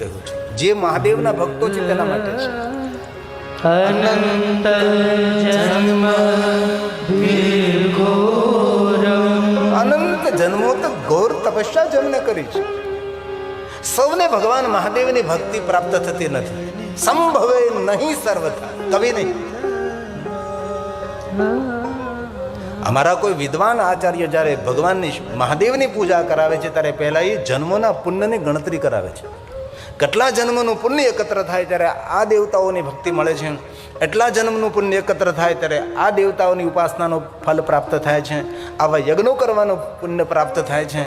કહ્યું છે. જે મહાદેવના ભક્તો છે તેના માટે છે. અનંત જન્મ અનંત જન્મો તો ઘોર તપસ્યા જેમને કરી છે. સૌને ભગવાન મહાદેવની ભક્તિ પ્રાપ્ત થતી નથી. સંભવે નહીં સર્વથા. કવિ નહીં. અમારા કોઈ વિદ્વાન આચાર્ય જ્યારે ભગવાનની મહાદેવની પૂજા કરાવે છે ત્યારે પહેલા એ જન્મોના પુણ્યની ગણતરી કરાવે છે. કેટલા જન્મનું પુણ્ય એકત્ર થાય ત્યારે આ દેવતાઓની ભક્તિ મળે છે. એટલા જન્મનું પુણ્ય એકત્ર થાય ત્યારે આ દેવતાઓની ઉપાસનાનો ફલ પ્રાપ્ત થાય છે. આવા યજ્ઞો કરવાનું પુણ્ય પ્રાપ્ત થાય છે.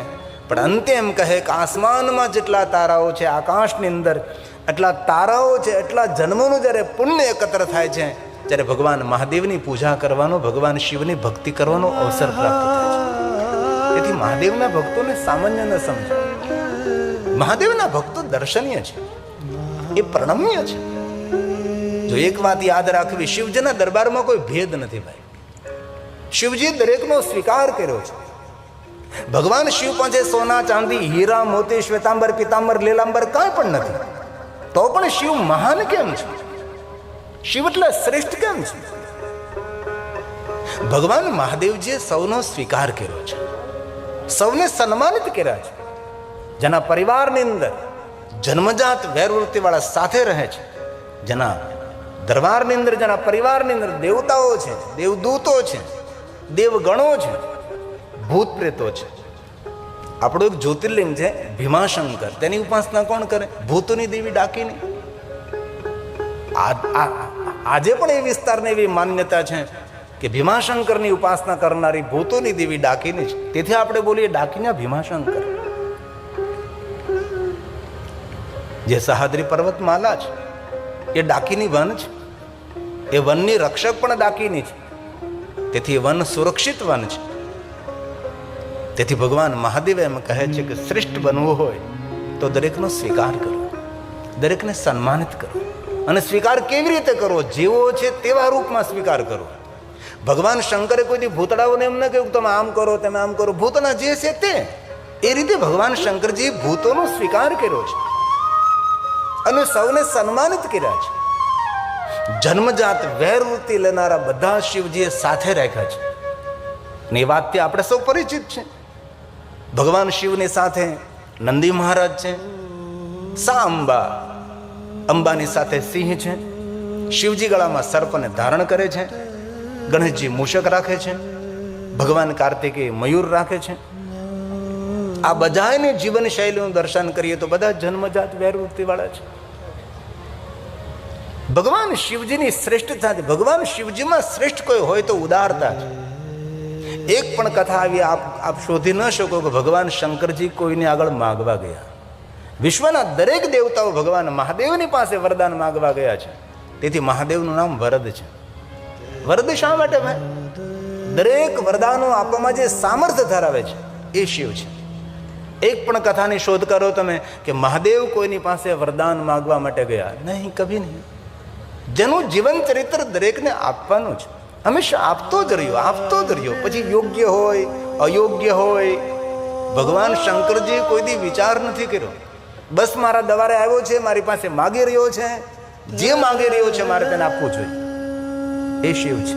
પણ અંતે એમ કહે કે આસમાનમાં જેટલા તારાઓ છે, આકાશની અંદર એટલા તારાઓ છે, એટલા જન્મોનું જ્યારે પુણ્ય એકત્ર થાય છે ત્યારે ભગવાન મહાદેવની પૂજા કરવાનો, ભગવાન શિવની ભક્તિ કરવાનો અવસર પ્રાપ્ત થાય છે. તેથી મહાદેવના ભક્તોને સામાન્ય ન સમજાય મહાદેવના ભક્તો દર્શનીય છે. એ પ્રણમ્ય છે. જો એક વાત યાદ રાખવી, શિવજીના દરબારમાં કોઈ ભેદ નથી ભાઈ. શિવજી દરેકનો સ્વીકાર કર્યો છે. ભગવાન શિવ પાસે સોના, ચાંદી, હીરા, મોતી, શ્વેતાંબર, પિતાંબર, લીલાંબર કાંઈ પણ નથી. તો પણ શિવ મહાન કેમ છે? શિવ એટલે શ્રેષ્ઠ કેમ છે? ભગવાન મહાદેવજીએ સૌનો સ્વીકાર કર્યો છે. સૌને સન્માનિત કર્યા છે. જેના પરિવારની અંદર જન્મજાત વેરવૃત્તિવાળા સાથે રહે છે, જેના દરબારની અંદર, જેના પરિવારની અંદર દેવતાઓ છે, દેવદૂતો છે, દેવગણો છે ભૂત પ્રેતો છે. આપણું એક જ્યોતિર્લિંગ છે ભીમાશંકર. તેની ઉપાસના કોણ કરે? ભૂતોની દેવી ડાકીની. આજે પણ એ વિસ્તારને એવી માન્યતા છે કે ભીમાશંકરની ઉપાસના કરનારી ભૂતોની દેવી ડાકીની છે. તેથી આપણે બોલીએ ડાકીના ભીમાશંકર. જે સહાદ્રી પર્વતમાલા છે, એ ડાકીની વન છે. એ વનની રક્ષક પણ ડાકીની છે. તેથી વન સુરક્ષિત વન છે. તેથી ભગવાન મહાદેવ એમ કહે છે કે શ્રેષ્ઠ બનવું હોય તો દરેકનો સ્વીકાર કરો, દરેકને સન્માનિત કરો. અને સ્વીકાર કેવી રીતે કરો જેવો છે તેવા રૂપમાં સ્વીકાર કરો. ભગવાન શંકરે કોઈથી ભૂતળાઓને એમ ન કહ્યું તમે આમ કરો, તમે આમ કરો. ભૂતના જે છે તે, એ રીતે ભગવાન શંકરજી ભૂતોનો સ્વીકાર કર્યો છે. અને સૌને સન્માનિત કર્યા છે. જન્મજાત વૈરવૃત્તિ લેનારા બધા શિવજીએ સાથે રાખ્યા છે. ને એ વાતથી આપણે સૌ પરિચિત છે. ભગવાન શિવની સાથે નંદી મહારાજ છે. સા અંબા અંબાની સાથે સિંહ છે. શિવજી ગળામાં સર્પને ધારણ કરે છે. ગણેશજી મૂષક રાખે છે. ભગવાન કાર્તિકે મયુર રાખે છે. આ બધાની જીવન શૈલીનું દર્શન કરીએ તો બધા જન્મજાત વેરવૃત્તિવાળા છે. ભગવાન શિવજીની શ્રેષ્ઠતા ભગવાન શિવજીમાં શ્રેષ્ઠ કોઈ હોય તો ઉદારતા છે. એક પણ કથા આવી આપ આપ શોધી ન શકો કે ભગવાન શંકરજી કોઈને આગળ માગવા ગયા. વિશ્વના દરેક દેવતાઓ ભગવાન મહાદેવની પાસે વરદાન માગવા ગયા છે. તેથી મહાદેવનું નામ વરદ છે. વરદ શા માટે ભાઈ? દરેક વરદાનો આપવામાં જે સામર્થ્ય ધરાવે છે, એ શિવ છે. એક પણ કથાની શોધ કરો તમે કે મહાદેવ કોઈની પાસે વરદાન માગવા માટે ગયા? નહીં, કભી નહીં. જેનું જીવન ચરિત્ર દરેકને આપવાનું છે. હંમેશા આપતો જ રહ્યો, આપતો જ રહ્યો. પછી યોગ્ય હોય, અયોગ્ય હોય, ભગવાન શંકરજી કોઈ દી વિચાર નથી કર્યો. બસ મારા દવારે આવ્યો છે, મારી પાસે માગી રહ્યો છે. જે માગી રહ્યો છે, મારે તેને આપવું જોઈએ. એ શિવ છે,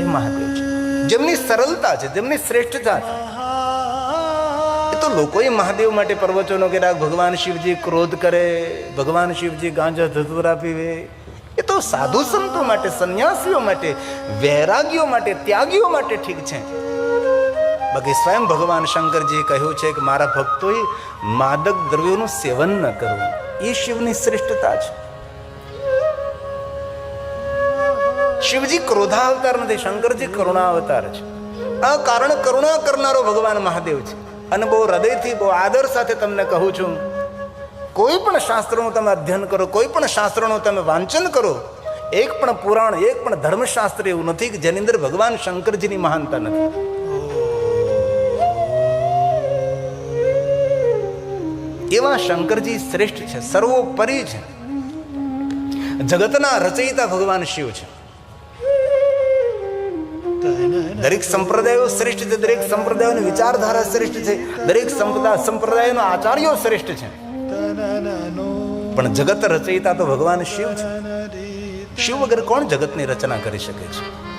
એ મહાદેવ છે. જેમની સરળતા છે, જેમની શ્રેષ્ઠતા છે. એ તો લોકોએ મહાદેવ માટે પ્રવચનો કર્યા ભગવાન શિવજી ક્રોધ કરે, ભગવાન શિવજી ગાંજા ધતુરા પીવે. તો સાધુ સંતો માટે, સંન્યાસીઓ માટે, વૈરાગીઓ માટે, ત્યાગીઓ માટે ઠીક છે. બાકી સ્વયં ભગવાન શંકરજીએ કહ્યું છે કે મારા ભક્તોએ માદક દ્રવ્યોનું સેવન ન કરવું. એ શિવની શ્રેષ્ઠતા છે. શિવજી ક્રોધા અવતાર નથી, શંકરજી કરુણા અવતાર છે. આ કારણ કરુણા કરનારો ભગવાન મહાદેવ છે. અને બહુ હૃદયથી, બહુ આદર સાથે તમને કહું છું કોઈ પણ શાસ્ત્રનું તમે અધ્યયન કરો, કોઈ પણ શાસ્ત્રનું તમે વાંચન કરો, એક પણ પુરાણ, એક પણ ધર્મશાસ્ત્ર એવું નથી કે જેની અંદર ભગવાન શંકરજીની મહાનતા નથી. એવા શંકરજી શ્રેષ્ઠ છે, સર્વોપરી છે. જગતના રચયિતા ભગવાન શિવ છે. દરેક સંપ્રદાયો શ્રેષ્ઠ છે, દરેક સંપ્રદાયોની વિચારધારા શ્રેષ્ઠ છે, દરેક સંપ્રદાય સંપ્રદાયનો આચાર્યો શ્રેષ્ઠ છે. પણ જગત રચયિતા તો ભગવાન શિવ છે. શિવ વગર કોણ જગતની રચના કરી શકે છે?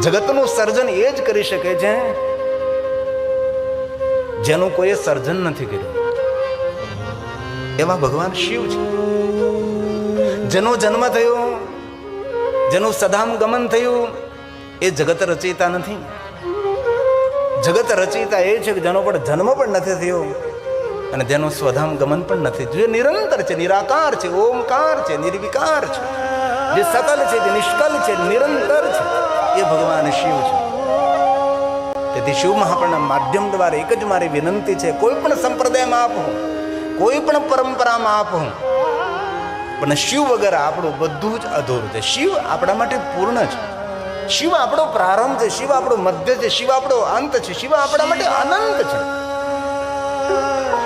જગતનું સર્જન એ જ કરી શકે છે જેનું કોઈએ સર્જન નથી કર્યું. એવા ભગવાન શિવ છે. જેનો જન્મ થયો, જેનું સદામ ગમન થયું, એ જગત રચયિતા નથી. જગત રચયિતા એ છે કે જેનો પણ જન્મ પણ નથી થયો અને જેનું સ્વધામ ગમન પણ નથી. જે નિરંતર છે, નિરાકાર છે, ઓમકાર છે, નિર્વિકાર છે, જે સકલ છે, જે નિષ્કલ છે, નિરંતર છે, એ ભગવાન શિવ છે. તેથી શિવ મહાપ્રના માધ્યમ દ્વારા એક જ મારી વિનંતી છે, કોઈ પણ સંપ્રદાયમાં આપું, કોઈ પણ પરંપરામાં આપું. પણ શિવ વગર આપણું બધું જ અધૂરું છે. શિવ આપણા માટે પૂર્ણ છે. શિવ આપણો પ્રારંભ છે, શિવ આપણો મધ્ય છે, શિવ આપણો અંત છે, શિવ આપણા માટે અનંત છે.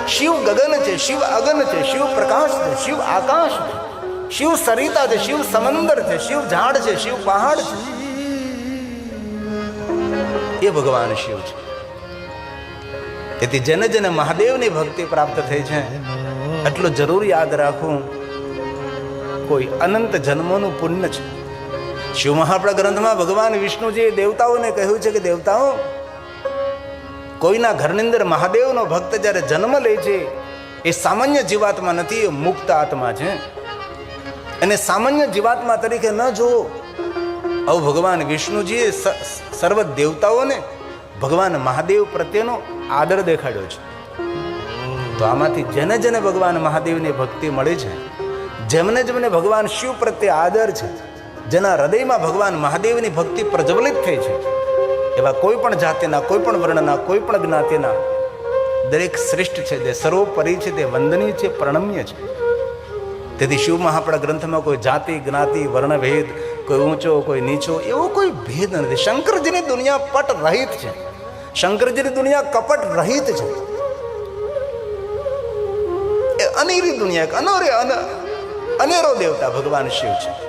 શિવ ગગન છે, શિવ અગન છે, શિવ પ્રકાશ છે, શિવ આકાશ છે, શિવ સરિતા છે, શિવ સમંદર છે, શિવ ઝાડ છે, શિવ પહાડ છે. એ ભગવાન શિવ છે. તેથી જેને જેને મહાદેવની ભક્તિ પ્રાપ્ત થઈ છે. એટલું જરૂર યાદ રાખવું કોઈ અનંત જન્મોનું પુણ્ય છે. શિવ મહાપ્રગ્રંથમાં ભગવાન વિષ્ણુજીએ દેવતાઓને કહ્યું છે કે, દેવતાઓ કોઈના ઘરની અંદર મહાદેવનો ભક્ત જ્યારે જન્મ લે છે, એ સામાન્ય જીવાત્મા નથી, એ મુક્ત આત્મા છે. અને સામાન્ય જીવાત્મા તરીકે ન જુઓ. આવું ભગવાન વિષ્ણુજીએ સર્વ દેવતાઓને ભગવાન મહાદેવ પ્રત્યેનો આદર દેખાડ્યો છે. તો આમાંથી જેને જેને ભગવાન મહાદેવની ભક્તિ મળી છે, જેમને જેમને ભગવાન શિવ પ્રત્યે આદર છે, જેના હૃદયમાં ભગવાન મહાદેવની ભક્તિ પ્રજ્વલિત થઈ છે એવા કોઈ પણ જાતિના, કોઈ પણ વર્ણના, કોઈ પણ જ્ઞાતિના દરેક શ્રેષ્ઠ છે તે સર્વોપરી છે તે વંદનીય છે, પ્રણમ્ય છે. તેથી શિવ મહાપણા ગ્રંથમાં કોઈ જાતિ, જ્ઞાતિ, વર્ણભેદ, કોઈ ઊંચો, કોઈ નીચો, એવો કોઈ ભેદ નથી. શંકરજીની દુનિયા પટ રહિત છે. શંકરજીની દુનિયા કપટ રહિત છે. એ અનેરી દુનિયા અનેરો દેવતા ભગવાન શિવ છે.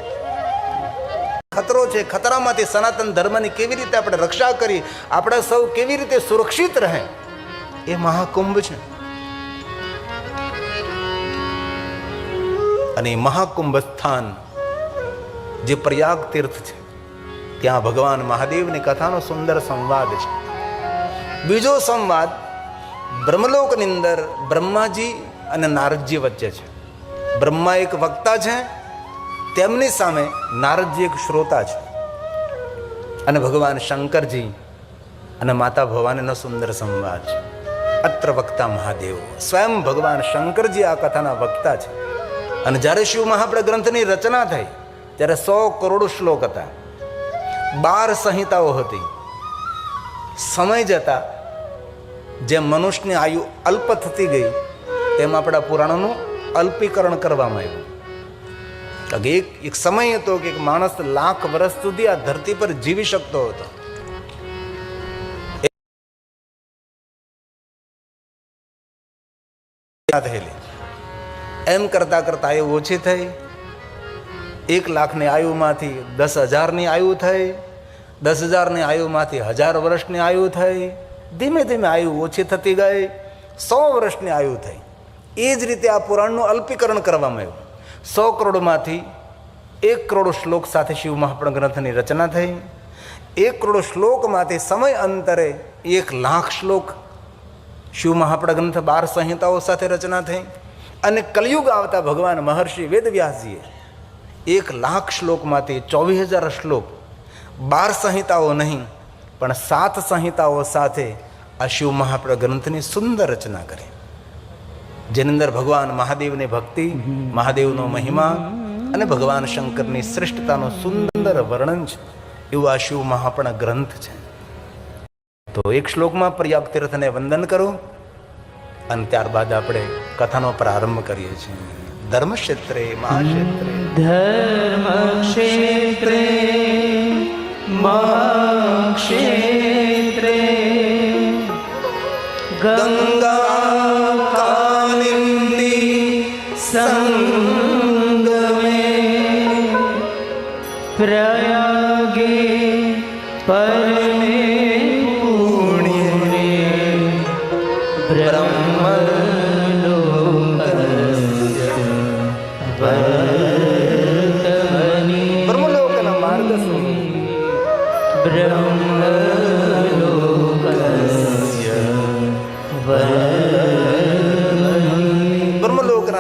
ખતરો છે, ખતરામાંથી સનાતન ધર્મની કેવી રીતે આપણે રક્ષા કરી, આપણે સૌ કેવી રીતે સુરક્ષિત રહે, એ મહાકુંભ છે. અને મહાકુંભ સ્થાન જે પ્રયાગ તીર્થ છે, ત્યાં ભગવાન મહાદેવની કથાનો સુંદર સંવાદ છે. બીજો સંવાદ બ્રહ્મલોકની અંદર બ્રહ્માજી અને નારદજી વચ્ચે છે. બ્રહ્મા એક વક્તા છે તેમની સામે નારદજી એક શ્રોતા છે. અને ભગવાન શંકરજી અને માતા ભવાનીનો સુંદર સંવાદ છે. અત્ર વક્તા મહાદેવ. સ્વયં ભગવાન શંકરજી આ કથાના વક્તા છે. અને જ્યારે શિવ મહાપ્રળ ગ્રંથની રચના થઈ, ત્યારે સો કરોડ શ્લોક હતા. બાર સંહિતાઓ હતી. સમય જતા જેમ મનુષ્યની આયુ અલ્પ થતી ગઈ, તેમ આપણા પુરાણોનું અલ્પીકરણ કરવામાં આવ્યું. એક એક સમય હતો કે એક માણસ લાખ વર્ષ સુધી આ ધરતી પર જીવી શકતો હતો. એમ કરતા કરતા આયુ ઓછી થઈ. એક લાખની આયુમાંથી દસ હજારની આયુ થઈ. દસ હજારની આયુમાંથી હજાર વર્ષની આયુ થઈ. ધીમે ધીમે આયુ ઓછી થતી ગઈ. સો વર્ષની આયુ થઈ. એ જ રીતે આ પુરાણનું અલ્પીકરણ કરવામાં આવ્યું. સો કરોડમાંથી એક કરોડ શ્લોક સાથે શિવ મહાપણ ગ્રંથની રચના થઈ. એક કરોડ શ્લોકમાંથી સમય અંતરે એક લાખ શ્લોક શિવ મહાપણ ગ્રંથ બાર સંહિતાઓ સાથે રચના થઈ. અને કલયુગ આવતા ભગવાન મહર્ષિ વેદવ્યાસજીએ એક લાખ શ્લોકમાંથી ચોવીસ હજાર શ્લોક બાર સંહિતાઓ નહીં, પણ સાત સંહિતાઓ સાથે આ શિવ મહાપડા ગ્રંથની સુંદર રચના કરી. જેની અંદર ભગવાન મહાદેવની ભક્તિ, મહાદેવનો મહિમા અને ભગવાન શંકરની શ્રેષ્ઠતાનું સુંદર વર્ણન છે. એવું આ શિવ મહાપણ ગ્રંથ છે. તો એક શ્લોકમાં પ્રયાગ તીર્થને વંદન કરો અને ત્યારબાદ આપણે કથાનો પ્રારંભ કરીએ છીએ. ધર્મ ક્ષેત્રે મહાક્ષેત્રે. ક્ષેત્રે ગંગા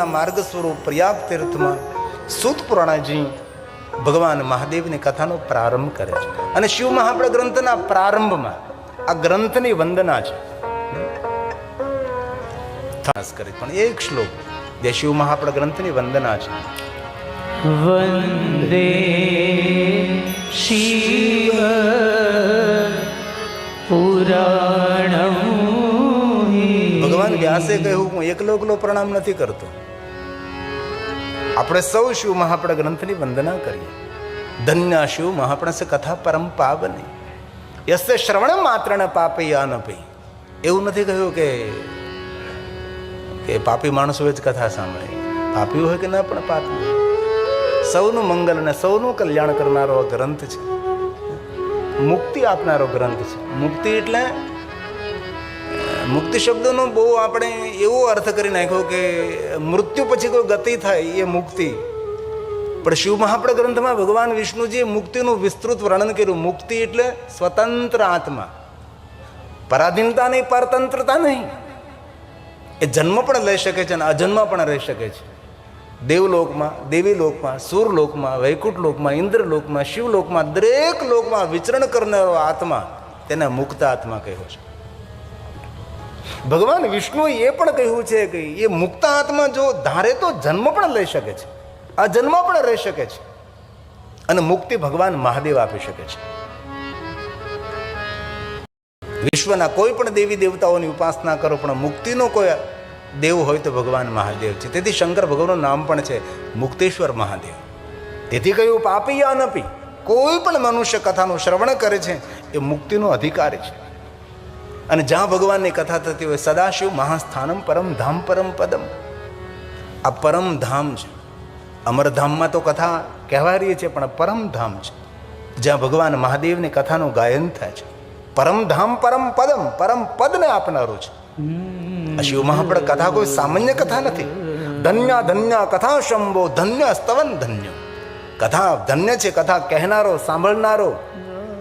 માર્ગ સ્વરૂપ પ્રયાગ તીર્થમાં સુત પુરાણાજી ભગવાન મહાદેવની કથાનો પ્રારંભ કરે છે. અને શિવ ગ્રંથના પ્રારંભમાં આ ગ્રંથની વંદના છે. ખાસ કરી પણ એક શ્લોક જે શિવ ગ્રંથની વંદના છે. વંદે શિવ પુરાણ ભગવાન વ્યાસે કહ્યું હું એકલો એકલો પ્રણામ નથી કરતો. આપણે સૌ શિવ મહાપણ ગ્રંથની વંદના કરીએ. ધન્ય શિવ મહાપણસ કથા પરમ પાવની. યસે શ્રવણ માત્ર ને પાપે અનપી એવું નથી કહ્યું કે કે પાપી માણસોએ જ કથા સાંભળે. પાપી હોય કે ના પણ પાપી સૌનું મંગલ અને સૌનું કલ્યાણ કરનારો ગ્રંથ છે. મુક્તિ આપનારો ગ્રંથ છે. મુક્તિ એટલે મુક્તિ શબ્દનો બહુ આપણે એવો અર્થ કરી નાખ્યો કે મૃત્યુ પછી કોઈ ગતિ થાય એ મુક્તિ. પણ શિવ મહાપ્ર ગ્રંથમાં ભગવાન વિષ્ણુજીએ મુક્તિનું વિસ્તૃત વર્ણન કર્યું. મુક્તિ એટલે સ્વતંત્ર આત્મા. પરાધીનતા નહીં, પરતંત્રતા નહીં. એ જન્મ પણ લઈ શકે છે અને અજન્મ પણ રહી શકે છે. દેવલોકમાં દેવી લોકમાં સુરલોકમાં વૈકુંઠ લોકમાં ઇન્દ્રલોકમાં, શિવલોકમાં, દરેક લોકમાં વિચરણ કરનારો આત્મા તેને મુક્ત આત્મા કહ્યો છે. ભગવાન વિષ્ણુએ એ પણ કહ્યું છે કે એ મુક્ત આત્મા જો ધારે તો જન્મ પણ લઈ શકે છે. આ જન્મ પણ રહી શકે છે. અને મુક્તિ ભગવાન મહાદેવ આપી શકે છે. વિશ્વના કોઈ પણ દેવી દેવતાઓની ઉપાસના કરો, પણ મુક્તિનો કોઈ દેવ હોય તો ભગવાન મહાદેવ છે. તેથી શંકર ભગવાનનું નામ પણ છે મુક્તેશ્વર મહાદેવ. તેથી કહ્યું, પાપી યા નપી, કોઈ પણ મનુષ્ય કથાનું શ્રવણ કરે છે, એ મુક્તિનો અધિકારી છે. અને જ્યાં ભગવાનની કથા થતી હોય, સદાશિવ મહાસ્થાનમ પરમ ધામ પરમ પદમ. આ પરમ ધામ છે. અમરધામમાં તો કથા કહેવાય રહી છે, પણ પરમ ધામ છે. જ્યાં ભગવાન મહાદેવની કથાનું ગાયન થાય છે. પરમ ધામ પરમ પદમ, પરમ પદને આપનારું છે. શિવ મહાપડ કથા કોઈ સામાન્ય કથા નથી. ધન્ય ધન્ય કથા શંભો ધન્ય સ્તવન ધન્ય. કથા ધન્ય છે, કથા કહેનારો, સાંભળનારો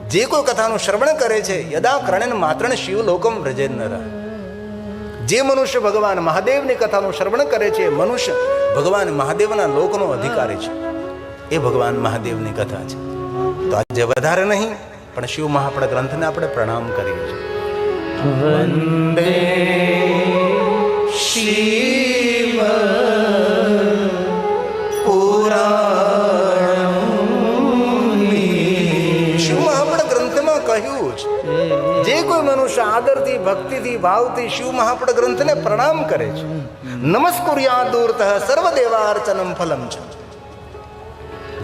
જે કોઈ કથાનું શ્રવણ કરે છે યદા કર્ણન માત્ર શિવ વ્રજેન્દ્ર જે મનુષ્ય ભગવાન મહાદેવની કથાનું શ્રવણ કરે છે મનુષ્ય ભગવાન મહાદેવના લોકનો અધિકારી છે. એ ભગવાન મહાદેવની કથા છે. તો આજે વધારે નહીં પણ શિવ મહાપણ ગ્રંથને આપણે પ્રણામ કરીએ છીએ. વંદે શિવ આદરથી ભક્તિથી ભાવથી શિવ મહાપડ ગ્રંથને પ્રણામ કરે છે નમસ્કુર્યા દૂરતઃ સર્વદેવાર્ચનમ ફલમ છે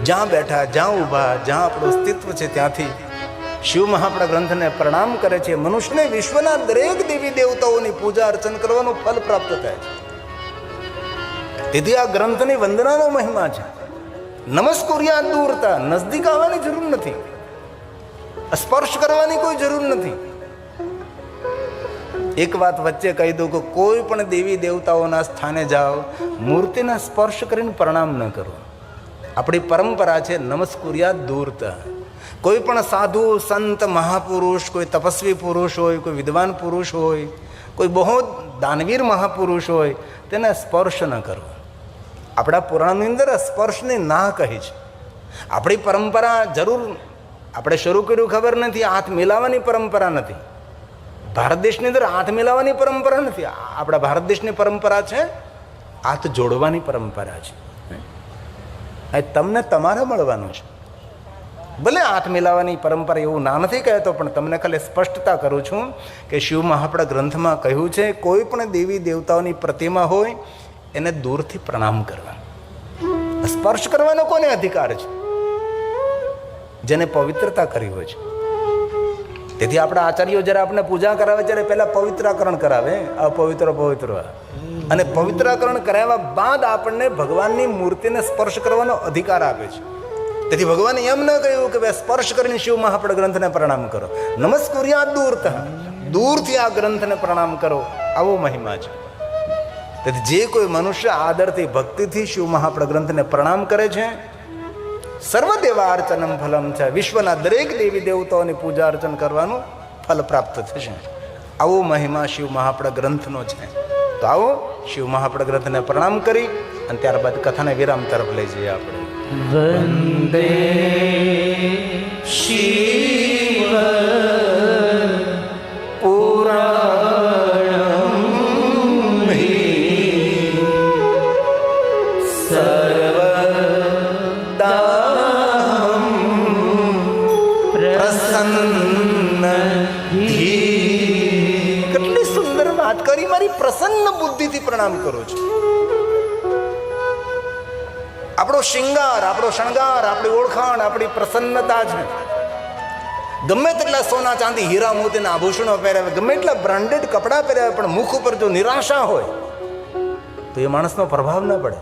જ્યાં બેઠા જ્યાં ઊભા જ્યાં આપણું અસ્તિત્વ છે ત્યાંથી શિવ મહાપડ ગ્રંથને પ્રણામ કરે છે મનુષ્યને વિશ્વના દરેક દેવી દેવતાઓની પૂજા અર્ચન કરવાનું ફલ પ્રાપ્ત થાય છે તેથી આ ગ્રંથની વંદનાનો મહિમા છે। નમસ્કુર્યા દૂરતા, નજદીક આવવાની જરૂર નથી। સ્પર્શ કરવાની કોઈ જરૂર નથી। એક વાત વચ્ચે કહી દઉં કે કોઈ પણ દેવી દેવતાઓના સ્થાને જાઓ, મૂર્તિના સ્પર્શ કરીને પ્રણામ ન કરો. આપણી પરંપરા છે નમસ્કુર્યા દૂરતા. કોઈ પણ સાધુ, સંત, મહાપુરુષ, કોઈ તપસ્વી પુરુષ હોય, કોઈ વિદ્વાન પુરુષ હોય, કોઈ બહુ દાનવીર મહાપુરુષ હોય, તેને સ્પર્શ ન કરો. આપણા પુરાણની અંદર સ્પર્શની ના કહી છે. આપણી પરંપરા જરૂર, આપણે શરૂ કર્યું ખબર નથી, હાથ મિલાવવાની પરંપરા નથી. ભારત દેશની અંદર હાથ મિલાવવાની પરંપરા નથી. આપણા ભારત દેશની પરંપરા છે હાથ જોડવાની પરંપરા છે. તમને તમારે મળવાનું છે. ભલે હાથ મિલાવવાની પરંપરા એવું ના નથી કહેતો, પણ તમને ખાલી સ્પષ્ટતા કરું છું કે શિવ મહાપડા ગ્રંથમાં કહ્યું છે, કોઈ પણ દેવી દેવતાઓની પ્રતિમા હોય, એને દૂરથી પ્રણામ કરવા સ્પર્શ કરવાનો કોને અધિકાર છે? જેને પવિત્રતા કરી હોય છે. તેથી આપણા આચાર્યો જ્યારે આપણે પૂજા કરાવે ત્યારે પહેલાં પવિત્રાકરણ કરાવે, અપવિત્ર, પવિત્ર. અને પવિત્રાકરણ કરાવ્યા બાદ આપણને ભગવાનની મૂર્તિને સ્પર્શ કરવાનો અધિકાર આપે છે. તેથી ભગવાને એમ ન કહ્યું કે ભાઈ સ્પર્શ કરીને શિવ મહાપડ ગ્રંથને પ્રણામ કરો. નમસ્કુર્યા દૂર દૂરથી આ ગ્રંથને પ્રણામ કરો. આવો મહિમા છે. તેથી જે કોઈ મનુષ્ય આદરથી, ભક્તિથી શિવ મહાપડ ગ્રંથને પ્રણામ કરે છે સર્વ દેવા અર્ચનમ ફલમ છે. વિશ્વના દરેક દેવી દેવતાઓની પૂજા અર્ચન કરવાનું ફલ પ્રાપ્ત થશે. આવો મહિમા શિવ મહાપડ ગ્રંથનો છે. તો આવો શિવ મહાપ્રદ ગ્રંથને પ્રણામ કરી અને ત્યારબાદ કથાને વિરામ તરફ લઈ જઈએ આપણે. વંદે શિવ પ્રસન્ન બુદ્ધિથી પ્રણામ કરો છો. આપણો શિંગાર, આપણો શણગાર, આપણી ઓળખાણ, આપણી પ્રસન્નતા જ ગમે તેટલા સોના ચાંદી, હીરા, મોતીના આભૂષણો પહેરાવે, ગમે એટલા બ્રાન્ડેડ કપડાં પહેરાવે, પણ મુખ ઉપર જો નિરાશા હોય, તો એ માણસનો પ્રભાવ ન પડે.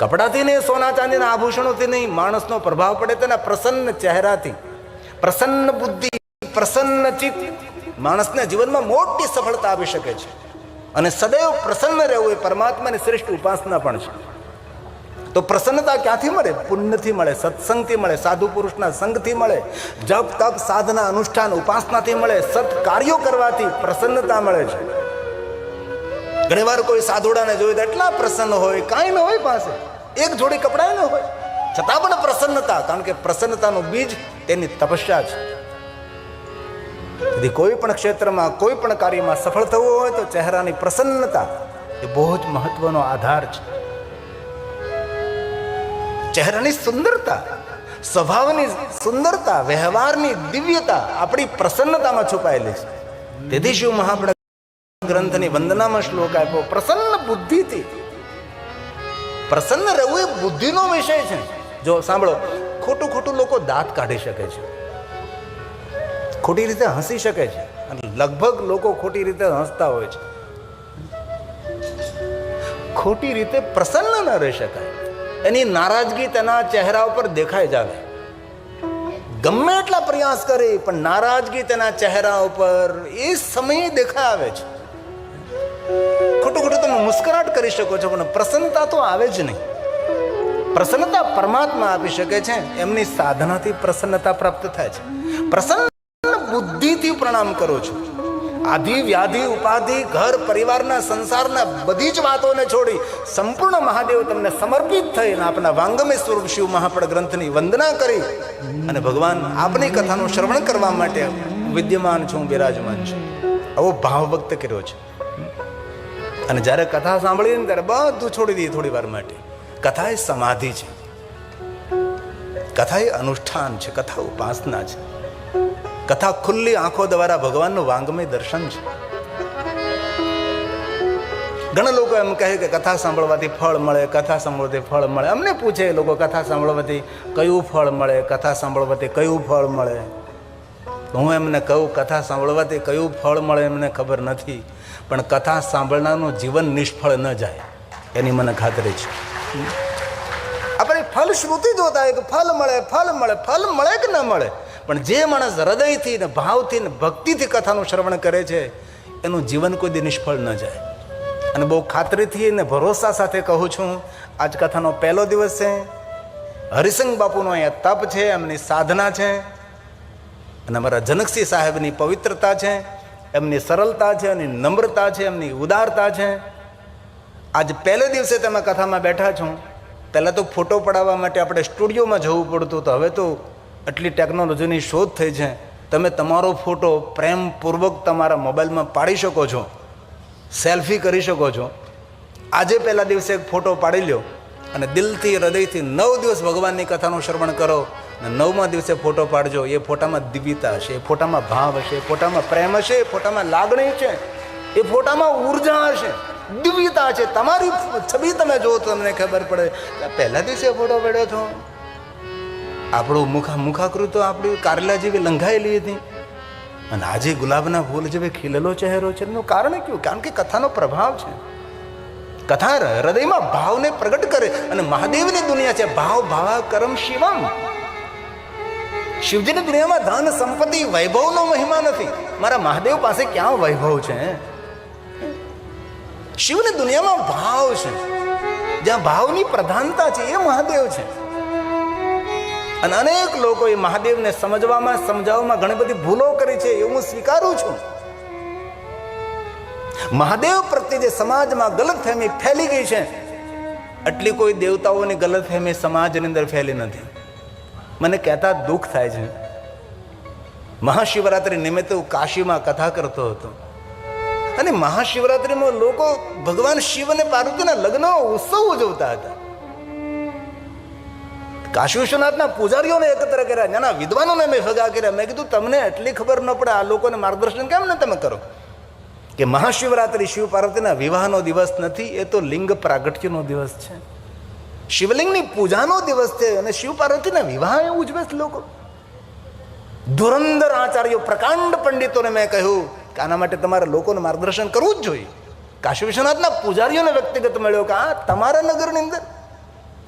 કપડાથી નહીં, સોના ચાંદીના આભૂષણોથી નહીં, માણસનો પ્રભાવ પડે તેના પ્રસન્ન ચહેરાથી. પ્રસન્ન બુદ્ધિ, પ્રસન્ન ચિત્ત. માણસના જીવનમાં મોટી સફળતા આવી શકે છે. અને સદૈવ પ્રસન્ન રહેવું એ પરમાત્માની શ્રેષ્ઠ ઉપાસના પણ છે. તો પ્રસન્નતા ક્યાંથી મળે? પુણ્યથી મળે, સત્સંગથી મળે, સાધુ પુરુષના સંગથી મળે, જપ, તપ, સાધના, અનુષ્ઠાન, ઉપાસનાથી મળે, સત્કાર્યો કરવાથી પ્રસન્નતા મળે છે. ઘણીવાર કોઈ સાધુડાને જોઈ તો એટલા પ્રસન્ન હોય, કાંઈ ન હોય પાસે. એક જોડી કપડાં ન હોય. છતાં પણ પ્રસન્નતા, કારણ કે પ્રસન્નતાનું બીજ તેની તપસ્યા છે. તેથી કોઈ પણ ક્ષેત્રમાં, કોઈ પણ કાર્યમાં સફળ થવું હોય તો ચહેરાની પ્રસન્નતા એ બહુ જ મહત્વનો આધાર છે. ચહેરાની સુંદરતા, સ્વભાવની સુંદરતા, વ્યવહારની દિવ્યતા આપણી પ્રસન્નતામાં છુપાયેલી છે. તેથી શિવ મહાપ્રદ ગ્રંથની વંદનામાં શ્લોક આપ્યો, પ્રસન્ન બુદ્ધિથી. પ્રસન્ન રહેવું એ બુદ્ધિનો વિષય છે. જો સાંભળો, ખોટું ખોટું લોકો દાંત કાઢી શકે છે. ખોટી રીતે હસી શકે છે અને લગભગ લોકો ખોટી રીતે હસતા હોય છે. ખોટી રીતે પ્રસન્ન ન રહી શકાય. એની નારાજગી તેના ચહેરા ઉપર દેખાઈ જાવે. ગમે એટલા પ્રયાસ કરે, પણ નારાજગી તેના ચહેરા ઉપર એ સમયે દેખાઈ આવે છે. ખોટું ખોટું તમે મુસ્કરાટ કરી શકો છો, પણ પ્રસન્નતા તો આવે જ નહીં. પ્રસન્નતા પરમાત્મા આપી શકે છે, એમની સાધનાથી પ્રસન્નતા પ્રાપ્ત થાય છે. પ્રસન્ન બુદ્ધિથી પ્રણામ કરું છું. આધિ વ્યાધિ ઉપાધિ ઘર પરિવારના સંસારના બધી જ વાતોને છોડી સંપૂર્ણ મહાદેવ તમને સમર્પિત થઈને આપના વાંગમે સ્વરૂપ શિવ મહાપડ ગ્રંથની વંદના કરી અને ભગવાન આપની કથાનું શ્રવણ કરવા માટે વિદ્યમાન છું, બિરાજમાન છું. આવો ભાવ વ્યક્ત કર્યો છે. અને જ્યારે કથા સાંભળી ને ત્યારે બધું છોડી દઈએ થોડી વાર માટે. કથા એ સમાધિ છે. કથા એ અનુષ્ઠાન છે, કથા ઉપાસના છે. કથા ખુલ્લી આંખો દ્વારા ભગવાનનું વાંગમય દર્શન છે. ઘણા લોકો એમ કહે કે કથા સાંભળવાથી ફળ મળે, કથા સાંભળવાથી ફળ મળે. અમને પૂછે એ લોકો કથા સાંભળવાથી કયું ફળ મળે, કથા સાંભળવાથી કયું ફળ મળે? હું એમને કહું, કથા સાંભળવાથી કયું ફળ મળે એમને ખબર નથી, પણ કથા સાંભળનારનું જીવન નિષ્ફળ ન જાય, એની મને ખાતરી છે. આપણે ફલ શ્રુતિ જોતા હોય કે ફલ મળે ફલ મળે ફલ મળે કે ન મળે? પણ જે માણસ હૃદયથી ને ભાવથી ને ભક્તિથી કથાનું શ્રવણ કરે છે, એનું જીવન કોઈ દી નિષ્ફળ ન જાય. અને બહુ ખાતરીથી ને ભરોસા સાથે કહું છું, આજ કથાનો પહેલો દિવસ છે. હરિસંગ બાપુનો અહીંયા તપ છે, એમની સાધના છે. અને અમારા જનકસિંહ સાહેબની પવિત્રતા છે, એમની સરળતા છે એમની નમ્રતા છે, એમની ઉદારતા છે. આજ પહેલે દિવસે તમે કથામાં બેઠા છો. પહેલાં તો ફોટો પડાવવા માટે આપણે સ્ટુડિયોમાં જવું પડતું તો હવે તો આટલી ટેકનોલોજીની શોધ થઈ છે. તમે તમારો ફોટો પ્રેમપૂર્વક તમારા મોબાઈલમાં પાડી શકો છો. સેલ્ફી કરી શકો છો. આજે પહેલા દિવસે એક ફોટો પાડી લ્યો અને દિલથી, હૃદયથી નવ દિવસ ભગવાનની કથાનું શ્રવણ કરો અને નવમા દિવસે ફોટો પાડજો. એ ફોટામાં દિવ્યતા હશે, એ ફોટામાં ભાવ હશે, એ ફોટામાં પ્રેમ હશે, એ ફોટામાં લાગણી છે. એ ફોટામાં ઊર્જા હશે. દિવ્યતા છે તમારી છબી તમે જો તમને ખબર પડે પહેલા દિવસે ફોટો પડ્યો છો આપણું મુખા મુખાકૃત તો આપણી કારેલા જેવી લંઘાયેલી હતી. અને આજે ગુલાબના ફૂલ જેવી ખીલેલો ચહેરો છે, એનું કારણ કયું? કારણ કે કથાનો પ્રભાવ છે. કથા હૃદયમાં ભાવને પ્રગટ કરે અને મહાદેવની દુનિયા છે, ભાવ ભાવા કરમ શિવમ. શિવજીની દુનિયામાં ધન, સંપત્તિ, વૈભવનો મહિમા નથી. મારા મહાદેવ પાસે ક્યાં વૈભવ છે? શિવની દુનિયામાં ભાવ છે. જ્યાં ભાવની પ્રધાનતા છે, એ મહાદેવ છે. અને અનેક લોકો એ મહાદેવને સમજવામાં, સમજાવવામાં ઘણી બધી ભૂલો કરી છે એવું હું સ્વીકારું છું. મહાદેવ પ્રત્યે જે સમાજમાં ગલતફહેમી ફેલી ગઈ છે એટલી કોઈ દેવતાઓની ગલતફહેમી સમાજની અંદર ફેલી નથી. મને કહેતા દુઃખ થાય છે. મહાશિવરાત્રિ નિમિત્તે હું કાશીમાં કથા કરતો હતો. અને મહાશિવરાત્રિમાં લોકો ભગવાન શિવ અને પાર્વતીના લગ્ન, ઉત્સવ ઉજવતા હતા. કાશી વિશ્વનાથના પૂજારીઓને એકત્ર કર્યા, નાના વિદ્વાનોને મેં ભેગા કર્યા. મેં કીધું, તમને એટલી ખબર ન પડે, આ લોકોને માર્ગદર્શન કેમ ને તમે કરો? કે મહાશિવરાત્રિ શિવ પાર્વતીના વિવાહનો દિવસ નથી, એ તો લિંગ પ્રાગટ્યનો દિવસ છે. શિવલિંગની પૂજાનો દિવસ છે અને શિવ પાર્વતીના વિવાહ એ ઉજવે છે લોકો. ધુરંધર આચાર્યો, પ્રકાંડ પંડિતોને મેં કહ્યું કે આના માટે તમારે લોકોને માર્ગદર્શન કરવું જ જોઈએ. કાશી વિશ્વનાથના પૂજારીઓને વ્યક્તિગત મળ્યો કે, આ તમારા નગરની અંદર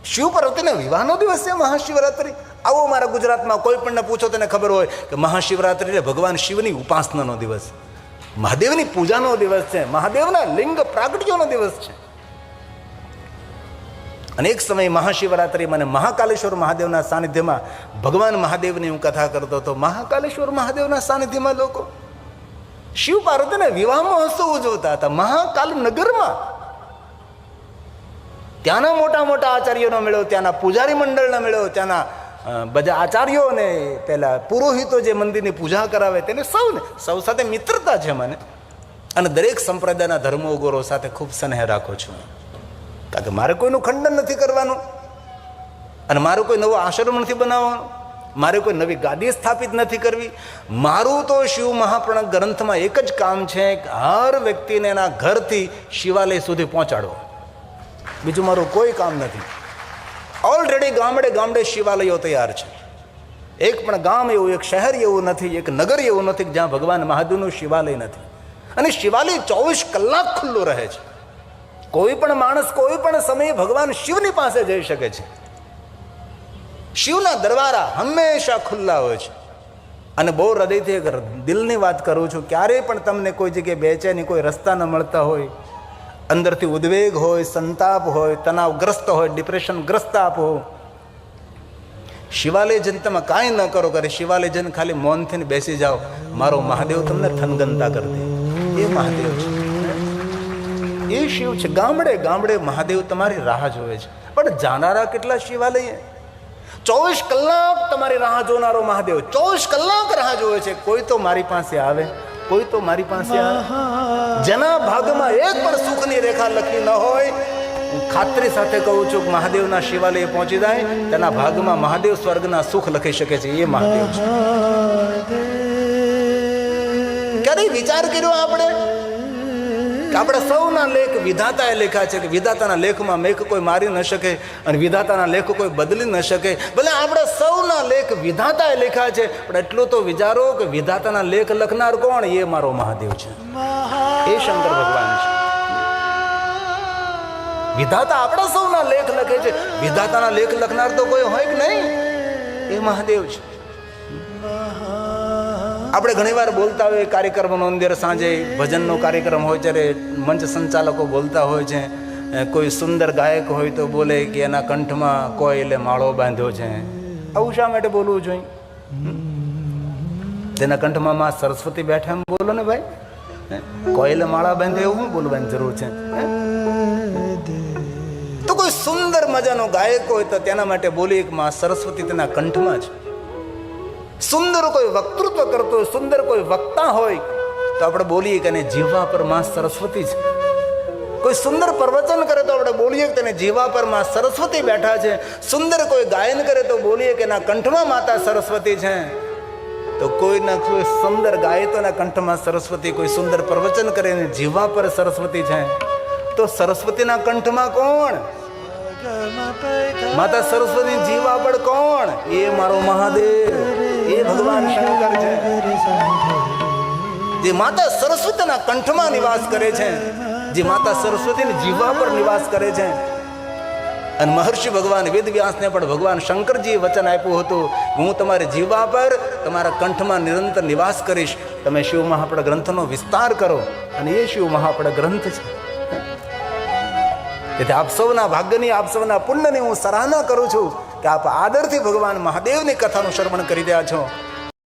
શિવ પાર્વતીના વિવાહનો દિવસ છે મહાશિવરાત્રિ? આવો મારા ગુજરાતમાં કોઈ પણને પૂછો તેને ખબર હોય કે મહાશિવરાત્રિ એટલે ભગવાન શિવની ઉપાસનાનો દિવસ મહાદેવની પૂજાનો દિવસ છે. મહાદેવના લિંગ પ્રાગટ્યોનો દિવસ છે. અને એક સમયે મહાશિવરાત્રિ મને મહાકાલેશ્વર મહાદેવના સાનિધ્યમાં ભગવાન મહાદેવની હું કથા કરતો હતો. મહાકાલેશ્વર મહાદેવના સાનિધ્યમાં લોકો શિવ પાર્વતીના વિવાહ મહોત્સવ ઉજવતા હતા. મહાકાલ નગરમાં ત્યાંના મોટા મોટા આચાર્યોનો મેળો, ત્યાંના પૂજારી મંડળનો મેળો, ત્યાંના બધા આચાર્યો અને પેલા પુરોહિતો જે મંદિરની પૂજા કરાવે તેને સૌને, સૌ સાથે મિત્રતા છે મને. અને દરેક સંપ્રદાયના ધર્મોગુરો સાથે ખૂબ સ્નેહ રાખું છું. કારણ કે મારે કોઈનું ખંડન નથી કરવાનું. અને મારું કોઈ નવો આશ્રમ નથી બનાવવાનો. મારે કોઈ નવી ગાદી સ્થાપિત નથી કરવી. મારું તો શિવ મહાપ્રણ ગ્રંથમાં એક જ કામ છે કે હર વ્યક્તિને એના ઘરથી શિવાલય સુધી પહોંચાડવો. બીજું મારું કોઈ કામ નથી. ઓલરેડી ગામડે ગામડે શિવાલયો તૈયાર છે. એક પણ ગામ એવું, એક શહેર એવું નથી, એક નગર એવું નથી જ્યાં ભગવાન મહાદેવનું શિવાલય નથી. અને શિવાલય ચોવીસ કલાક ખુલ્લું રહે છે. કોઈ પણ માણસ, કોઈ પણ સમયે ભગવાન શિવની પાસે જઈ શકે છે. શિવના દરવારા હંમેશા ખુલ્લા હોય છે. અને બહુ હૃદયથી એક દિલની વાત કરું છું, ક્યારેય પણ તમને કોઈ જગ્યાએ બેચેની કોઈ રસ્તા ન મળતા હોય અંદરથી ઉદ્વેગ હોય, સંતાપ હોય તણાવગ્રસ્ત હોય ડિપ્રેશનગ્રસ્ત આપ શિવાલય જન તમે કાંઈ ન કરો કરે શિવાલય જન ખાલી મૌનથી બેસી જાઓ. મારો મહાદેવ તમને થનગનતા કરી દે. એ મહાદેવ છે. એ શિવ છે. ગામડે ગામડે મહાદેવ તમારી રાહ જોવે છે. પણ જાનારા કેટલા શિવાલય? ચોવીસ કલાક તમારી રાહ જોનારો મહાદેવ. ચોવીસ કલાક રાહ જોવે છે. કોઈ તો મારી પાસે આવે. કોઈ તો મારી પાસે જેના ભાગમાં એક પણ સુખની રેખા લખી ન હોય. હું ખાતરી સાથે કહું છું કે મહાદેવના શિવાલય પહોંચી જાય તેના ભાગમાં મહાદેવ સ્વર્ગના સુખ લખી શકે છે એ મહાદેવ છે. ક્યારેય વિચાર કર્યો આપણે? કે આપણે સૌના લેખ વિધાતાએ લેખા છે કે વિધાતાના લેખમાં મેઘ કોઈ મારી ન શકે અને વિધાતાના લેખ કોઈ બદલી ન શકે. ભલે આપણે સૌના લેખ વિધાતાએ લેખા છે, પણ એટલું તો વિચારો કે વિધાતાના લેખ લખનાર કોણ? એ મારો મહાદેવ છે. એ શંકર ભગવાન છે. વિધાતા આપણા સૌના લેખ લખે છે. વિધાતાના લેખ લખનાર તો કોઈ હોય કે નહીં? એ મહાદેવ છે. આપણે ઘણીવાર બોલતા હોઈએ કાર્યક્રમનો અંદર સાંજે ભજનનો કાર્યક્રમ હોય ત્યારે મંચ સંચાલકો બોલતા હોય છે. કોઈ સુંદર ગાયક હોય તો બોલે કે એના કંઠમાં એટલે માળો બાંધ્યો છે. આવું શા માટે બોલવું જોઈએ? તેના કંઠમાં માં સરસ્વતી બેઠા એમ બોલો ને ભાઈ? કોયલે માળા બાંધે એવું શું બોલવાની જરૂર છે? તો કોઈ સુંદર મજાનો ગાયક હોય તો તેના માટે બોલી એક માં સરસ્વતી તેના કંઠમાં છે સુંદર કોઈ વક્તૃત્વ કરતો હોય, સુંદર કોઈ વક્તા હોય, તો આપણે બોલીએ કે એને જીવવા પરમાં સરસ્વતી છે. કોઈ સુંદર પ્રવચન કરે તો આપણે બોલીએ કે તેને જીવા પરમાં સરસ્વતી બેઠા છે. સુંદર કોઈ ગાયન કરે તો બોલીએ કે એના કંઠમાં માતા સરસ્વતી છે. તો કોઈના કોઈ સુંદર ગાય તો એના કંઠમાં સરસ્વતી, કોઈ સુંદર પ્રવચન કરે એને જીવા પર સરસ્વતી છે. તો સરસ્વતીના કંઠમાં કોણ? માતા સરસ્વતી જીવા પર કોણ? એ મારો મહાદેવ. એ ભગવાન જે માતા સરસ્વતીના કંઠમાં નિવાસ કરે છે. જે માતા સરસ્વતીની જીવા પર નિવાસ કરે છે. અને મહર્ષિ ભગવાન વેદવ્યાસને પણ ભગવાન શંકરજીએ વચન આપ્યું હતું, હું તમારી જીવા પર તમારા કંઠમાં નિરંતર નિવાસ કરીશ. તમે શિવ મહાપડ ગ્રંથનો વિસ્તાર કરો. અને એ શિવ મહાપડ ગ્રંથ છે. એટલે આપ સૌના ભાગ્યની, આપ સૌના પુણ્યની હું સરાહના કરું છું. કે આપ આદરથી ભગવાન મહાદેવની કથાનું શ્રવણ કરી રહ્યા છો.